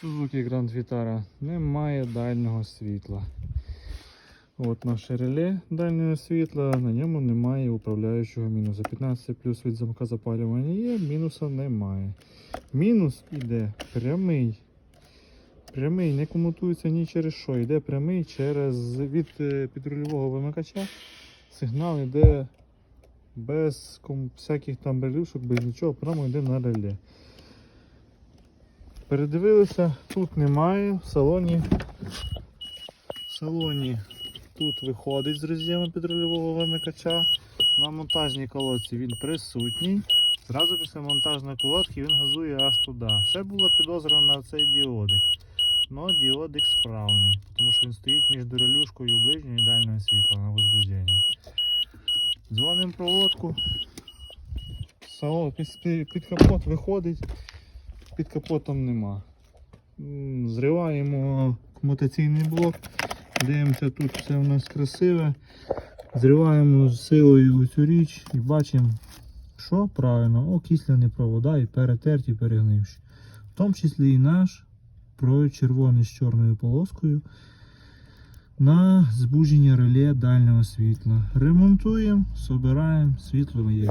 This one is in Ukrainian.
Suzuki Grand Vitara немає дальнього світла. От наше реле дальнього світла, на ньому немає управляючого мінуса. 15 плюс від замка запалювання є, мінуса немає. Мінус іде прямий. Прямий не комутується ні через що. Йде прямий через від е, підрульового вимикача. Сигнал йде без всяких там релюшок, без нічого, прямо йде на реле. Передивилися, тут немає. В салоні. В салоні тут виходить з роз'єму підрульового вимикача. На монтажній колодці він присутній. Зразу після монтажної колодки він газує аж туди. Ще була підозра на цей діодик. Но діодик справний, тому що він стоїть між релюшкою ближнього і дальнього світла на возбуждення. Дзвонимо проводку. Під капот виходить, під капотом нема. Зриваємо комутаційний блок, дивимося, тут все у нас красиве. Зриваємо з силою цю річ і бачимо, що правильно, окисляні провода і перетерті, перегнивші. В тому числі і наш червоний з чорною полоскою на збудження реле дальнього світла. Ремонтуємо, собираємо, світло є.